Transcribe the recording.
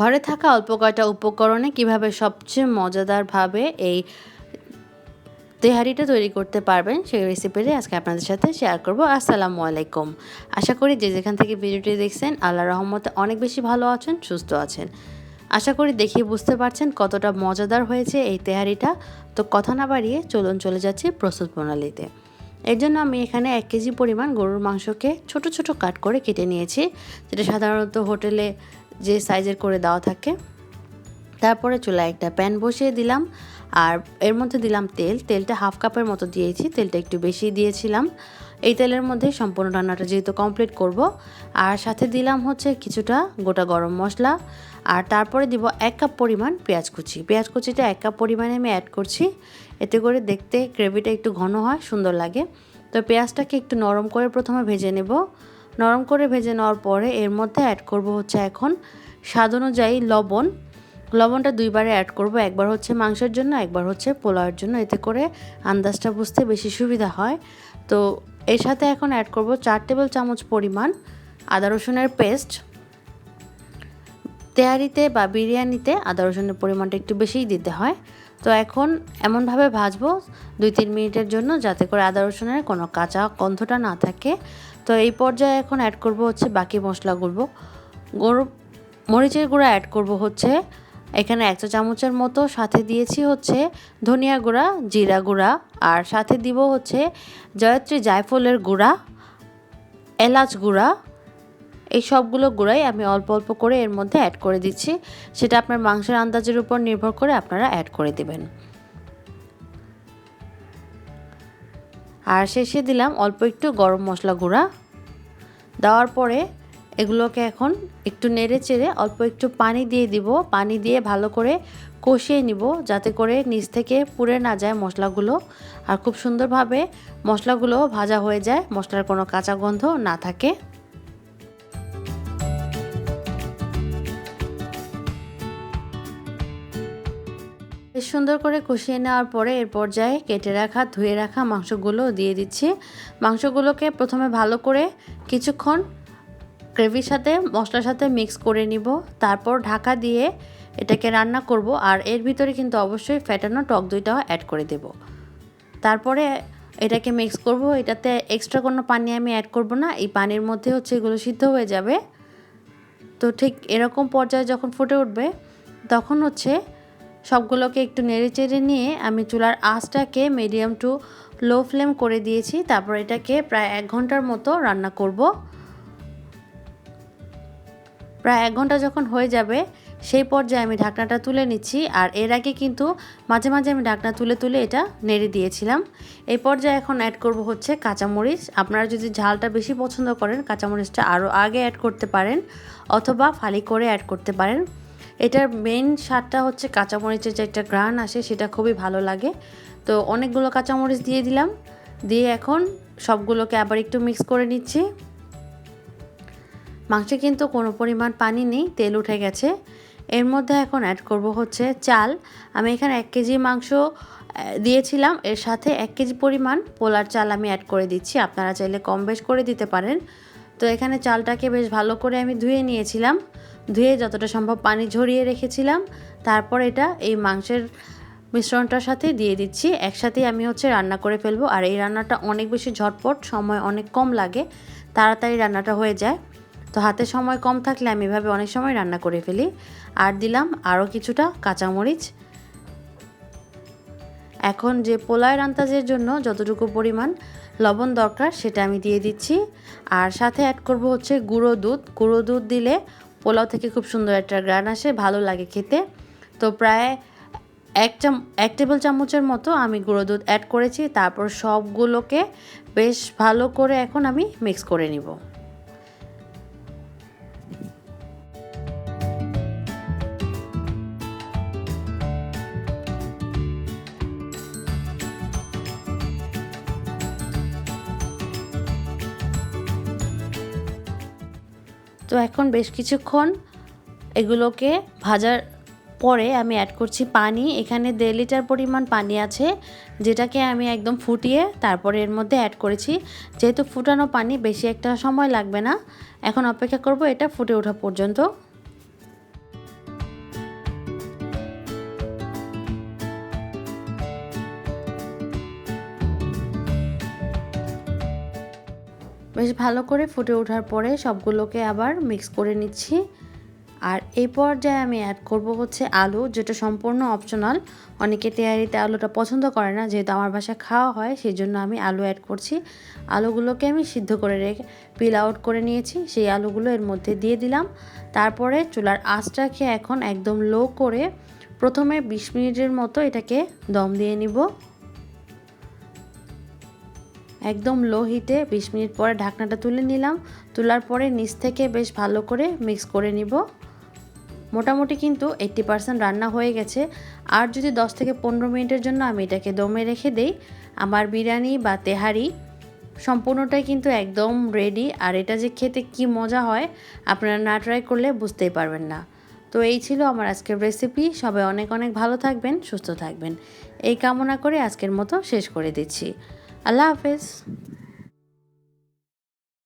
ঘরে থাকা অল্প কয়টা উপকরণে কীভাবে সবচেয়ে মজাদারভাবে এই তেহারিটা তৈরি করতে পারবেন সেই রেসিপিটি আজকে আপনাদের সাথে শেয়ার করব। আসসালামু আলাইকুম। আশা করি যে যেখান থেকে ভিডিওটি দেখছেন আল্লাহ রহমতে অনেক বেশি ভালো আছেন, সুস্থ আছেন। আশা করি দেখিয়ে বুঝতে পারছেন কতটা মজাদার হয়েছে এই তেহারিটা। তো কথা না বাড়িয়ে চলুন চলে যাচ্ছি প্রস্তুত প্রণালীতে। এর জন্য আমি এখানে এক কেজি পরিমাণ গরুর মাংসকে ছোট ছোট কাট করে কেটে নিয়েছি। যেটা সাধারণত হোটেলে যে সাইজের করে দেওয়া থাকে। তারপরে চুলায় একটা প্যান বসিয়ে দিলাম। আর এর মধ্যে দিলাম তেল। তেলটা হাফ কাপের মতো দিয়েছি। তেলটা একটু বেশি দিয়েছিলাম। এই তেলের মধ্যে সম্পূর্ণ রান্নাটা যেহেতু কমপ্লিট করব। আর সাথে দিলাম হচ্ছে কিছুটা গোটা গরম মশলা। আর তারপরে দিব এক কাপ পরিমাণ পেঁয়াজ কুচি। পেঁয়াজ কুচিটা এক কাপ পরিমাণে আমি অ্যাড করছি। এতে করে দেখতে গ্রেভিটা একটু ঘন হয়, সুন্দর লাগে। তো পেঁয়াজটাকে একটু নরম করে প্রথমে ভেজে নেব। নরম করে ভেজে নেওয়ার পরে এর মধ্যে অ্যাড করব হচ্ছে এখন স্বাদ অনুযায়ী লবণ। লবণটা দুইবারে অ্যাড করব, একবার হচ্ছে মাংসের জন্য, একবার হচ্ছে পোলাওয়ের জন্য। এতে করে আন্দাজটা বুঝতে বেশি সুবিধা হয়। তো এর সাথে এখন অ্যাড করব চার টেবিল চামচ পরিমাণ আদা রসুনের পেস্ট তেহারিতে বা বিরিয়ানিতে আদা রসুনের পরিমাণটা একটু বেশিই দিতে হয়। তো এখন এমনভাবে ভাজবো দুই তিন মিনিটের জন্য যাতে করে আদা রসুনের কোনো কাঁচা গন্ধটা না থাকে। তো এই পর্যায়ে এখন অ্যাড করব হচ্ছে বাকি মশলাগুলো। গরু, মরিচের গুঁড়া অ্যাড করব হচ্ছে, এখানে এক চামচের মতো, সাথে দিয়েছি হচ্ছে ধনিয়া গুঁড়া, জিরা গুঁড়া, আর সাথে দিব হচ্ছে জয়ত্রী জায়ফলের গুঁড়া, এলাচ গুঁড়া, এই সবগুলো গুঁড়াই আমি অল্প অল্প করে এর মধ্যে অ্যাড করে দিচ্ছি। সেটা আপনার মাংসের আন্দাজের উপর নির্ভর করে আপনারা অ্যাড করে দেবেন। আর শেষে দিলাম অল্প একটু গরম মশলা গুঁড়া। দেওয়ার পরে এগুলোকে এখন একটু নেড়ে চেড়ে অল্প একটু পানি দিয়ে দিব। পানি দিয়ে ভালো করে কষিয়ে নিব যাতে করে নিচ থেকে পুড়ে না যায় মশলাগুলো। আর খুব সুন্দরভাবে মশলাগুলো ভাজা হয়ে যায়, মশলার কোনো কাঁচা গন্ধ না থাকে। বেশ সুন্দর করে কষিয়ে নেওয়ার পরে এর পর্যায়ে কেটে রাখা, ধুয়ে রাখা মাংসগুলো দিয়ে দিচ্ছি। মাংসগুলোকে প্রথমে ভালো করে কিছুক্ষণ গ্রেভির সাথে, মশলার সাথে মিক্স করে নিব। তারপর ঢাকা দিয়ে এটাকে রান্না করব আর এর ভিতরে কিন্তু অবশ্যই ফ্যাটানো টক দইটাও অ্যাড করে দেব। তারপরে এটাকে মিক্স করব। এটাতে এক্সট্রা কোনো পানি আমি অ্যাড করব না। এই পানির মধ্যে হচ্ছে এগুলো সিদ্ধ হয়ে যাবে। তো ঠিক এরকম পর্যায়ে যখন ফুটে উঠবে, তখন হচ্ছে সবগুলোকে একটু নেড়ে চেড়ে নিয়ে আমি চুলার আঁচটাকে মিডিয়াম টু লো ফ্লেম করে দিয়েছি। তারপর এটাকে প্রায় এক ঘণ্টার মতো রান্না করব। প্রায় এক ঘণ্টা যখন হয়ে যাবে, সেই পর্যায়ে আমি ঢাকনাটা তুলে নিচ্ছি। আর এর আগে কিন্তু মাঝে মাঝে আমি ঢাকনা তুলে তুলে এটা নেড়ে দিয়েছিলাম। এই পর্যায়ে এখন অ্যাড করব হচ্ছে কাঁচামরিচ। আপনারা যদি ঝালটা বেশি পছন্দ করেন, কাঁচামরিচটা আরও আগে অ্যাড করতে পারেন অথবা ফালি করে অ্যাড করতে পারেন। এটার মেন স্বাদটা হচ্ছে কাঁচামরিচের যে একটা গ্রান আসে, সেটা খুবই ভালো লাগে। তো অনেকগুলো কাঁচামরিচ দিয়ে দিলাম। দিয়ে এখন সবগুলোকে আবার একটু মিক্স করে নিচ্ছি। মাংসে কিন্তু কোনো পরিমাণ পানি নেই, তেল উঠে গেছে। এর মধ্যে এখন অ্যাড করব হচ্ছে চাল। আমি এখানে এক কেজি মাংস দিয়েছিলাম। এর সাথে এক কেজি পরিমাণ পোলার চাল আমি অ্যাড করে দিচ্ছি। আপনারা চাইলে কম বেশ করে দিতে পারেন। তো এখানে চালটাকে বেশ ভালো করে আমি ধুয়ে নিয়েছিলাম। ধুয়ে যতটা সম্ভব পানি ঝরিয়ে রেখেছিলাম। তারপর এটা এই মাংসের মিশ্রণটার সাথে দিয়ে দিচ্ছি। একসাথেই আমি হচ্ছে রান্না করে ফেলব। আর এই রান্নাটা অনেক বেশি ঝটপট, সময় অনেক কম লাগে, তাড়াতাড়ি রান্নাটা হয়ে যায়। তো হাতে সময় কম থাকলে আমি এভাবে অনেক সময় রান্না করে ফেলি। আর দিলাম আরও কিছুটা কাঁচামরিচ। এখন যে পোলায় রান্তাজের জন্য যতটুকু পরিমাণ লবণ দরকার, সেটা আমি দিয়ে দিচ্ছি। আর সাথে অ্যাড করব হচ্ছে গুঁড়ো দুধ। গুঁড়ো দুধ দিলে পোলাও থেকে খুব সুন্দর একটা গ্রান আসে, ভালো লাগে খেতে। তো প্রায় এক চাম এক টেবিল চামচের মতো আমি গুঁড়ো দুধ অ্যাড করেছি। তারপর সবগুলোকে বেশ ভালো করে এখন আমি মিক্স করে নিব। তো এখন বেশ কিছুক্ষণ এগুলোকে ভাজার পরে আমি অ্যাড করছি পানি। এখানে দেড় লিটার পরিমাণ পানি আছে, যেটাকে আমি একদম ফুটিয়ে তারপরে এর মধ্যে অ্যাড করেছি। যেহেতু ফুটানো পানি, বেশি একটা সময় লাগবে না। এখন অপেক্ষা করব এটা ফুটে ওঠা পর্যন্ত। বেশ ভালো করে ফুটে ওঠার পরে সবগুলোকে আবার মিক্স করে নিচ্ছি। আর এই পর্যায়ে আমি অ্যাড করব হচ্ছে আলু, যেটা সম্পূর্ণ অপশনাল অনেকে তেয়ারিতে আলুটা পছন্দ করে না, যেহেতু আমার বাসায় খাওয়া হয় সেই জন্য আমি আলু অ্যাড করছি। আলুগুলোকে আমি সিদ্ধ করে রেখে পিল আউট করে নিয়েছি, সেই আলুগুলো এর মধ্যে দিয়ে দিলাম। তারপরে চুলার আঁচটাকে এখন একদম লো করে প্রথমে বিশ মিনিটের মতো এটাকে দম দিয়ে নিব। একদম লো হিটে বিশ মিনিট পরে ঢাকনাটা তুলে নিলাম। তোলার পরে নিচ থেকে বেশ ভালো করে মিক্স করে নিব। মোটামুটি কিন্তু এইট্টি পারসেন্ট রান্না হয়ে গেছে। আর যদি দশ থেকে পনেরো মিনিটের জন্য আমি এটাকে দমে রেখে দেই, আমার বিরিয়ানি বা তেহারি সম্পূর্ণটাই কিন্তু একদম রেডি আর এটা যে খেতে কি মজা হয়, আপনারা না ট্রাই করলে বুঝতেই পারবেন না। তো এই ছিল আমার আজকের রেসিপি সবাই অনেক অনেক ভালো থাকবেন, সুস্থ থাকবেন। এই কামনা করে আজকের মতো শেষ করে দিচ্ছি। আল্লাহ হাফেজ